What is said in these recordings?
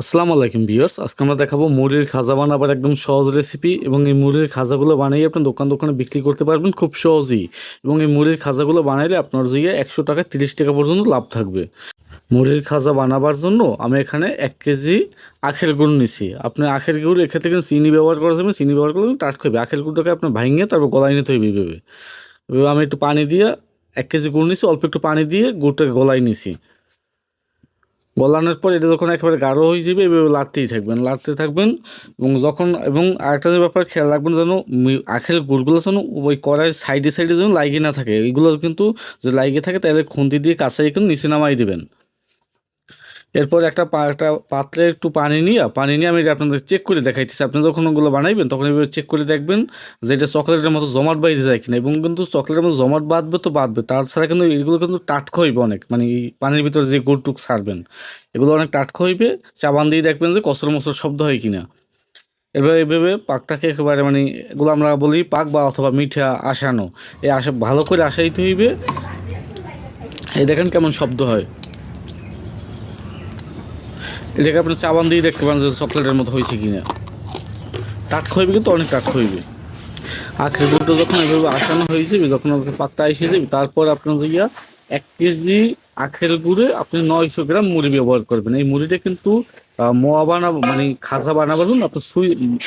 আসসালামু আলাইকুম ভিউয়ার্স, আজকে আমরা দেখাবো মুড়ির খাজা বানাবার একদম সহজ রেসিপি এবং এই মুড়ির খাজাগুলো বানিয়ে আপনি দোকান দোকানে বিক্রি করতে পারবেন খুব সহজেই। এবং এই মুড়ির খাজাগুলো বানাইলে আপনার জিয়ে একশো টাকা তিরিশ টাকা পর্যন্ত লাভ থাকবে। মুড়ির খাজা বানাবার জন্য আমি এখানে এক কেজি আখের গুড় নিছি। আপনি আখের গুড় এক্ষেত্রে কিন্তু চিনি ব্যবহার করা যাবে, চিনি ব্যবহার করলে টাট খাবে আখের গুড়টাকে আপনার ভাঙিয়ে তারপর গলায় নিতে এইভাবে। এবার আমি একটু পানি দিয়ে এক কেজি গুড় নিছি, অল্প একটু পানি দিয়ে গুড়টাকে গলায় নিছি। গলানোর পর এটা যখন একেবারে গাঢ় হয়ে যাবে, এভাবে লাড়তেই থাকবেন লাড়তে থাকবেন এবং যখন, এবং আরেকটা যে ব্যাপার খেয়াল রাখবেন যেন আখের গুড়গুলো যেন ওই কড়াই সাইডে সাইডে যেন লাগিয়ে না থাকে। এইগুলো কিন্তু যে লাগিয়ে থাকে, তাহলে খুন্তি দিয়ে কাঁচাই কিন্তু নিচে নামাই দেবেন। এরপর একটা একটা পাত্রে একটু পানি নিয়ে পানি নিয়ে আমি এটা আপনাদের চেক করে দেখাইতেছি। আপনি যখন ওগুলো বানাইবেন, তখন এভাবে চেক করে দেখবেন যে এটা চকলেটের মতো জমাট বাইরে যায় কিনা এবং কিন্তু চকলেটের মতো জমাট বাঁধবে তো বাঁধবে। তাছাড়া কিন্তু এগুলো কিন্তু টাটকা হইবে অনেক। মানে এই পানির ভিতরে যে গুড়টুক ছাড়বেন, এগুলো অনেক টাটকা হইবে। চাবান দিয়ে দেখবেন যে কসর মসর শব্দ হয় কিনা। এবার এইভাবে পাকটাকে একেবারে মানে এগুলো আমরা বলি পাক বা অথবা মিঠা আসানো এই আসা ভালো করে আসাইতে হইবে। এই দেখেন কেমন শব্দ হয়। এটাকে আপনি চাবান দিয়ে দেখতে পান যে চকলেটের মতো হয়েছে কিনা। টাট হইবে কিন্তু অনেক টাট হইবে আখের গুড়টা যখন এভাবে আসানো হয়ে যাবে, যখন ওকে পাকটা এসে যাবে, তারপর আপনার ইয়া এক কেজি আখের গুড়ে আপনি নয়শো গ্রাম মুড়ি ব্যবহার করবেন। এই মুড়িটা কিন্তু মোয়া বানাবো মানে খাজা বানাবার জন্য আপনার সুই,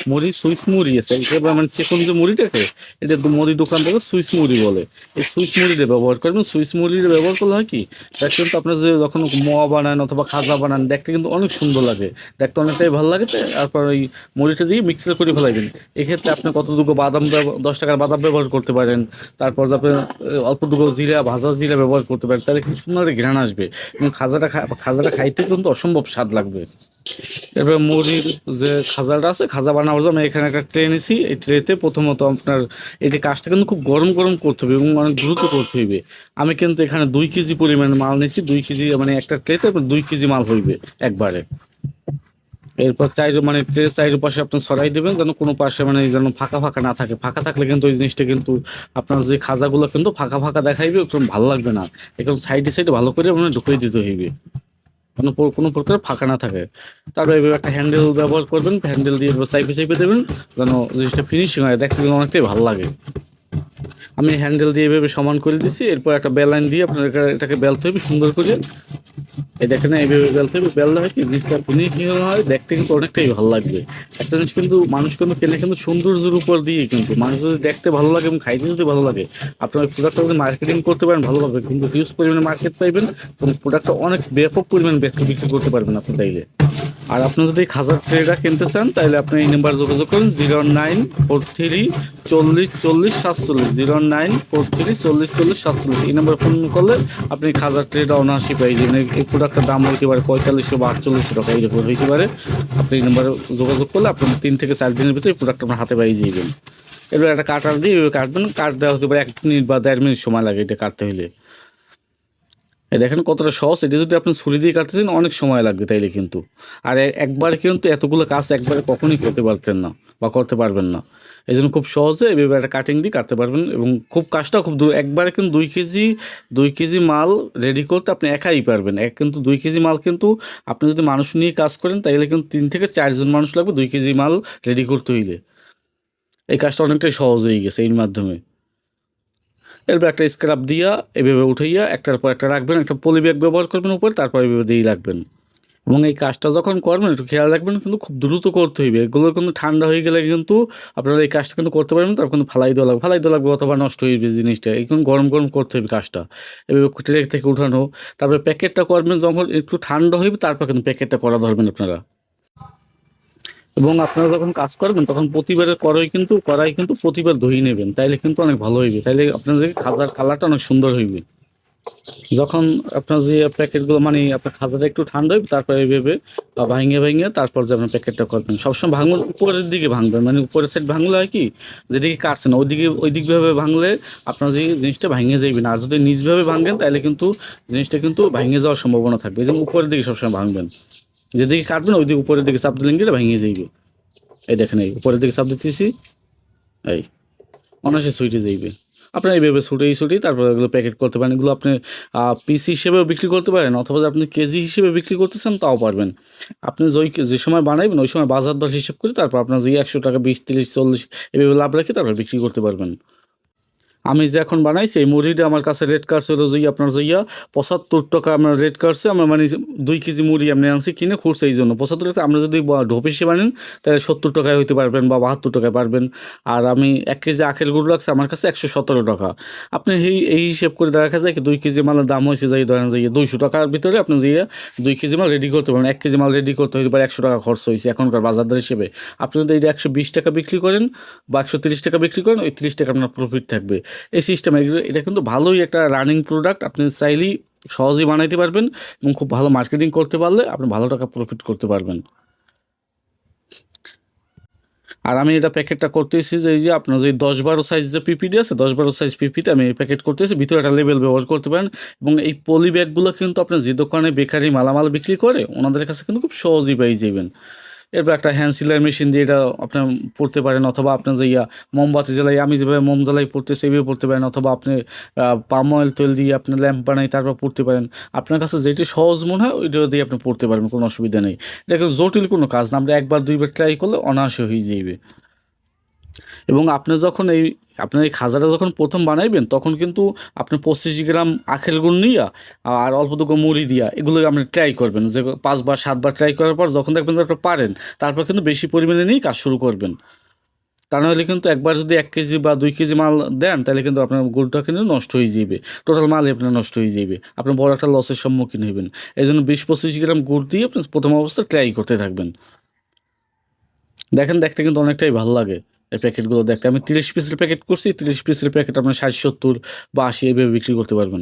মুড়ি, সুইস মুড়ি আছে। একেবারে মানে চিকন যে মুড়িটাকে, এটা মুড়ি দোকান থেকে সুইস মুড়ি বলে। এই সুইস মুড়িটা ব্যবহার করবেন সুইস মুড়িটা ব্যবহার করলে হয় কি এটা কিন্তু আপনার যে যখন মোয়া বানান অথবা খাজা বানান, দেখতে কিন্তু অনেক সুন্দর লাগে। দেখতে অনেকটাই ভালো লাগে তারপর ওই মুড়িটা দিয়ে মিক্সার করে ফেলাইবেন। এক্ষেত্রে আপনি কতটুকু বাদাম দশ টাকার বাদাম ব্যবহার করতে পারেন, তারপর আপনি অল্পটুকু জিরা, ভাজা জিরা ব্যবহার করতে পারেন, তাহলে কিন্তু সুন্দর ঘ্রাণ আসবে। এবং খাজাটা খাজাটা খাইতে কিন্তু অসম্ভব স্বাদ লাগবে। এরপর মুড়ির যে খাজাটা আছে, খাজা বানাবার জন্য এখানে একটা ট্রে নিছি এই ট্রেতে প্রথমত আপনার এটি কাজটা কিন্তু খুব গরম গরম করতে হবে এবং অনেক দ্রুত করতে হইবে। আমি কিন্তু এখানে দুই কেজি পরিমাণ মাল নিছি দুই কেজি মানে একটা ট্রেতে দুই কেজি মাল হইবে একবারে। এরপর চাইর মানে ট্রে চাইর পাশে আপনি ছড়াই দেবেন, যেন কোনো পাশে মানে যেন ফাঁকা ফাঁকা না থাকে। ফাঁকা থাকলে কিন্তু ওই জিনিসটা কিন্তু আপনার যে খাজাগুলো কিন্তু ফাঁকা ফাঁকা দেখাইবে, ওরকম ভালো লাগবে না। এখন সাইডে সাইডে ভালো করে মানে ঢুকিয়ে দিতে হইবে। কোনো কোনো প্রকার ফাঁকা না থাকে। তারপর এভাবে একটা হ্যান্ডেল ব্যবহার করবেন হ্যান্ডেল দিয়ে সাইপে সাইপে দেবেন, যেন জিনিসটা ফিনিশিং হয়। দেখতে গেলে অনেকটাই ভালো লাগে। আমি হ্যান্ডেল দিয়ে এভাবে সমান করে দিছি, এরপর একটা বেল বেলাইন দিয়ে আপনার এটাকে বেলতে হবে সুন্দর করে এই দেখেন এইভাবে বেলতে হবে বেললে হয় কি জিনিসটা ফিনিশিং হয়। দেখতে কিন্তু অনেকটাই ভালো লাগবে। একটা জিনিস কিন্তু মানুষ কিন্তু কেনে কিন্তু সৌন্দর্যের উপর দিয়ে কিন্তু, মানুষ যদি দেখতে ভালো লাগে এবং খাইতে যদি ভালো লাগে, আপনার প্রোডাক্টটা যদি মার্কেটিং করতে পারেন ভালোভাবে কিন্তু হিউজ পরিমাণে মার্কেট পাইবেন এবং প্রোডাক্টটা অনেক ব্যাপক পরিমাণে বিক্রি করতে পারবেন আপনি চাইলে। আর আপনি যদি খাজার ট্রেটা কিনতে চান, তাহলে আপনি এই নাম্বার যোগাযোগ করুন, জিরো নাইন ফোর থ্রি চল্লিশ চল্লিশ সাতচল্লিশ, জিরো নাইন ফোর থ্রি চল্লিশ চল্লিশ সাতচল্লিশ। এই নাম্বার ফোন করলে আপনি খাজার ট্রেটা অনায়াসই পাই যাবেন। এই- প্রোডাক্টের দাম হইতে পারে পঁয়তাল্লিশশো বা আটচল্লিশশো টাকা এইরকম হইতে পারে। আপনি এই নাম্বারে যোগাযোগ করলে আপনি তিন থেকে চার দিনের ভিতরে এই প্রোডাক্ট আপনার হাতে পাই যাবেন। এবার একটা কাটার দিয়ে কাটবেন কাট দেওয়া হতে পারে এক মিনিট বা দেড় মিনিট সময় লাগে এটা কাটতে হলে দেখেন কতটা সহজ। এটা যদি আপনি ছুরি দিয়ে কাটতেছেন, অনেক সময় লাগবে তাইলে কিন্তু। আর একবারে কিন্তু এতগুলো কাজ একবারে কখনোই করতে পারতেন না বা করতে পারবেন না। এই জন্য খুব সহজে এভাবে একটা কাটিং দিয়ে কাটতে পারবেন এবং খুব কাজটা খুব একবারে কিন্তু দুই কেজি দুই কেজি মাল রেডি করতে আপনি একাই পারবেন। এক কিন্তু দুই কেজি মাল কিন্তু আপনি যদি মানুষ নিয়ে কাজ করেন তাহলে কিন্তু তিন থেকে চারজন মানুষ লাগবে দুই কেজি মাল রেডি করতে হইলে। এই কাজটা অনেকটাই সহজ হয়ে গেছে এর মাধ্যমে। এরপর একটা স্ক্রাব দিয়া এভাবে উঠাইয়া একটার পর একটা রাখবেন, একটা পলি ব্যাগ ব্যবহার করবেন উপর, তারপর এভাবে দিয়েই রাখবেন। এবং এই কাজটা যখন করবেন, একটু খেয়াল রাখবেন কিন্তু খুব দ্রুত করতে হইবে। এগুলো কিন্তু ঠান্ডা হয়ে গেলে কিন্তু আপনারা এই কাজটা কিন্তু করতে পারবেন তারপর কিন্তু ফালাই দেওয়া লাগবে ফালাই দেওয়া লাগবে অথবা নষ্ট হয়ে যাবে জিনিসটা। কিন্তু গরম গরম করতে হবে কাজটা। এভাবে ট্রেক থেকে উঠানো। তারপরে প্যাকেটটা করবেন যখন একটু ঠান্ডা হইবে, তারপর কিন্তু প্যাকেটটা করা ধরবেন আপনারা। এবং আপনারা যখন কাজ করবেন, তখন প্রতিবারের করাই কিন্তু করাই কিন্তু প্রতিবার ধুয়ে নেবেন। তাইলে কিন্তু অনেক ভালো হইবে। তাইলে আপনাদের খাজার কালারটা অনেক সুন্দর হইবে। যখন আপনার যে প্যাকেটগুলো মানে আপনার খাজাটা একটু ঠান্ডা হইবে, তারপর এইভাবে ভাঙে ভাঙে তারপর যে আপনার প্যাকেটটা করবেন। সবসময় ভাঙুন, উপরের দিকে ভাঙবেন। মানে উপরের সাইড ভাঙলে হয় কি, যেদিকে কাটছেন ওইদিকে ওই দিকভাবে ভাঙলে আপনার যে জিনিসটা ভাঙে যাইবে না। আর যদি নিজভাবে ভাঙেন তাহলে কিন্তু জিনিসটা কিন্তু ভাঙে যাওয়ার সম্ভাবনা থাকবে। এই জন্য উপরের দিকে সবসময় ভাঙবেন। যেদিকে কাটবেন ওই দিকে উপরের দিকে চাপ দিলেন গেলে ভেঙে যাইবে। এই দেখেন, এই উপরের দিকে চাপ দিতেছি এই অনাসে সুইটে যাইবে। আপনার এইভাবে ছুটেই ছুটেই তারপর এগুলো প্যাকেট করতে পারেন। এগুলো আপনি পিস হিসেবেও বিক্রি করতে পারেন, অথবা আপনি কেজি হিসেবে বিক্রি করতেছেন, তাও পারবেন। আপনি যেই যে সময় বানাইবেন, ওই সময় বাজার দর হিসেব করে তারপর আপনার যে একশো টাকা, বিশ, তিরিশ, চল্লিশ এভাবে লাভ রেখে তারপর বিক্রি করতে পারবেন। আমি যে এখন বানাইছি, এই মুড়িটা আমার কাছে রেট কাটছে হলো যে আপনার যাইয়া পঁচাত্তর টাকা আমার রেট কাটছে আমরা মানে দুই কেজি মুড়ি আপনি আনছি, কিনে খুঁড়ছে এই জন্য। পঁচাত্তর টাকা, আমরা যদি ঢোপ হিসেবে বানেন তাহলে সত্তর টাকায় হইতে পারবেন বা বাহাত্তর টাকায় পারবেন। আর আমি এক কেজি আখের গুড় লাগছে আমার কাছে একশো সতেরো টাকা। আপনি এই এই হিসেব করে দেখা যায় কি, দুই কেজি মালের দাম হয়েছে, যাই ধরেন যে দুইশো টাকার ভিতরে আপনি যে দুই কেজি মাল রেডি করতে পারেন, এক কেজি মাল রেডি করতে হইতে পারে একশো টাকা খরচ হয়েছে এখনকার বাজার দর হিসেবে। আপনি যদি এটা একশো বিশ টাকা বিক্রি করেন বা একশো তিরিশ টাকা বিক্রি করেন, ওই তিরিশ টাকা আপনার প্রফিট থাকবে। এই সিস্টেম এটা কিন্তু ভালোই একটা রানিং প্রোডাক্ট আপনি চাইলেই সহজেই বানাইতে পারবেন এবং খুব ভালো মার্কেটিং করতে পারলে আপনি ভালো টাকা প্রফিট করতে পারবেন। আর আমি এটা প্যাকেটটা করতেছি যে, এই যে আপনার যে দশ বারো সাইজ যে পিপিডি আছে, দশ বারো সাইজ পিপিতে আমি প্যাকেট করতেছি। ভিতরে একটা লেবেল ব্যবহার করতে পারেন এবং এই পলি ব্যাগগুলো কিন্তু আপনার যে দোকানে বেকারি মালামাল বিক্রি করে, ওনাদের কাছে কিন্তু খুব সহজেই পেয়ে যাবেন। এরপর একটা হ্যান্ড সিলাই মেশিন দিয়ে এটা আপনার পড়তে পারেন অথবা আপনার যে ইয়া মোমবাতি জ্বালাই, আমি যেভাবে মোম জ্বালাই পড়তে সেভাবে পড়তে পারেন অথবা আপনি পাম অয়েল তেল দিয়ে আপনি ল্যাম্প বানাই তারপর পড়তে পারেন। আপনার কাছে যেটি সহজ মনে হয়, ওইটা দিয়ে আপনি পড়তে পারেন কোনো অসুবিধা নেই। কিন্তু জটিল কোনো কাজ না, আমরা একবার, দুইবার ট্রাই করলে অনায়াসে হয়ে যাইবে। এবং আপনি যখন এই, আপনার এই খাজাটা যখন প্রথম বানাইবেন, তখন কিন্তু আপনি পঁচিশ গ্রাম আখের গুড় নিয়া আর অল্প দুটো মুড়ি দিয়া এগুলো আপনি ট্রাই করবেন। যে পাঁচবার, সাতবার ট্রাই করার পর যখন দেখবেন যে আপনি পারেন, তারপর কিন্তু বেশি পরিমাণে নিয়েই কাজ শুরু করবেন। তা নাহলে কিন্তু একবার যদি এক কেজি বা দুই কেজি মাল দেন, তাহলে কিন্তু আপনার গুড়টা কিন্তু নষ্ট হয়ে যাবে টোটাল মালই আপনার নষ্ট হয়ে যাবে আপনি বড় একটা লসের সম্মুখীন হবেন এই জন্য বিশ পঁচিশ গ্রাম গুড় দিয়ে আপনি প্রথম অবস্থায় ট্রাই করতে থাকবেন। দেখেন, দেখতে কিন্তু অনেকটাই ভালো লাগে। এই প্যাকেটগুলো দেখতে। আমি তিরিশ পিসের প্যাকেট করছি, তিরিশ পিসের প্যাকেট আপনার ষাট, সত্তর বা আশি এভাবে বিক্রি করতে পারবেন।